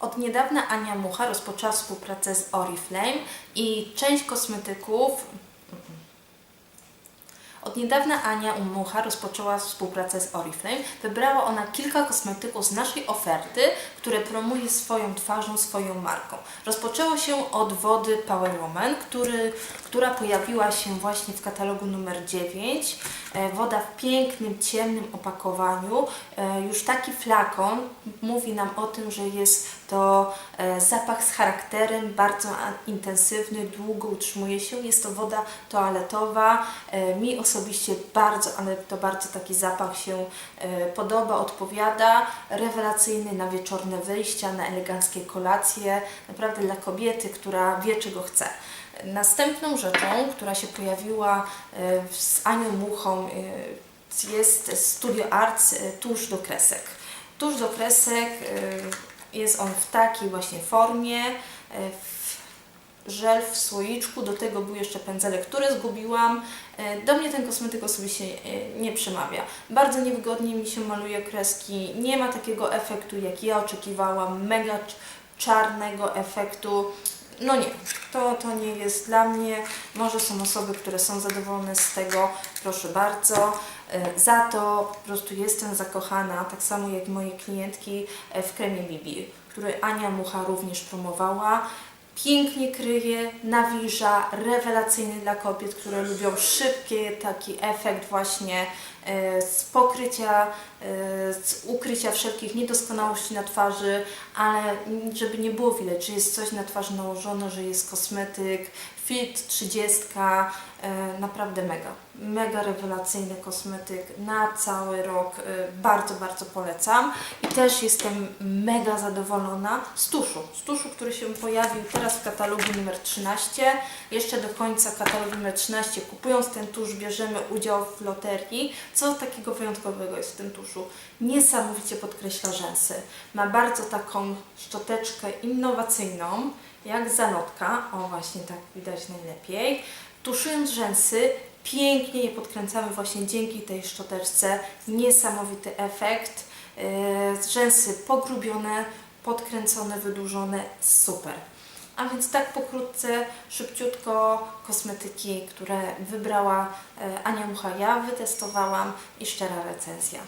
Od niedawna Ania Mucha rozpoczęła współpracę z Oriflame i część kosmetyków. Od niedawna Ania Mucha rozpoczęła współpracę z Oriflame. Wybrała ona kilka kosmetyków z naszej oferty, które promuje swoją twarzą, swoją marką. Rozpoczęło się od wody Power Woman, który, która pojawiła się właśnie w katalogu numer 9. E, Woda w pięknym, ciemnym opakowaniu. E, Już taki flakon mówi nam o tym, że jest to e, zapach z charakterem, bardzo intensywny, długo utrzymuje się. Jest to woda toaletowa. E, Mi osobiście bardzo, ale to bardzo taki zapach się e, podoba, odpowiada. Rewelacyjny na wieczorne wyjścia, na eleganckie kolacje. Naprawdę dla kobiety, która wie czego chce. Następną rzeczą, która się pojawiła z Anią Muchą jest Studio Arts tusz do kresek. Tusz do kresek jest on w takiej właśnie formie, e, żel w słoiczku, do tego był jeszcze pędzelek, który zgubiłam. E, Do mnie ten kosmetyk osobiście e, nie przemawia. Bardzo niewygodnie mi się maluje kreski, nie ma takiego efektu jak ja oczekiwałam, mega cz- czarnego efektu. No nie, to, to nie jest dla mnie. Może są osoby, które są zadowolone z tego, proszę bardzo. E, Za to po prostu jestem zakochana, tak samo jak moje klientki e, w kremie Bibi, który Ania Mucha również promowała. Pięknie kryje, nawilża, rewelacyjny dla kobiet, które lubią szybki taki efekt właśnie z pokrycia, e, z ukrycia wszelkich niedoskonałości na twarzy, ale żeby nie było widać, że jest coś na twarz nałożone, że jest kosmetyk, fit 30, e, naprawdę mega, mega rewelacyjny kosmetyk na cały rok, e, bardzo, bardzo polecam. I też jestem mega zadowolona z tuszu, z tuszu, który się pojawił teraz w katalogu numer 13, jeszcze do końca katalogu numer 13 kupując ten tusz bierzemy udział w loterii, co takiego wyjątkowego jest w tym tuszu? Niesamowicie podkreśla rzęsy, ma bardzo taką szczoteczkę innowacyjną, jak zalotka, o właśnie tak widać najlepiej. Tuszując rzęsy, pięknie je podkręcamy właśnie dzięki tej szczoteczce. Niesamowity efekt. Yy, rzęsy pogrubione, podkręcone, wydłużone, super. A więc tak pokrótce, szybciutko kosmetyki, które wybrała e, Ania Mucha, ja wytestowałam i szczera recenzja.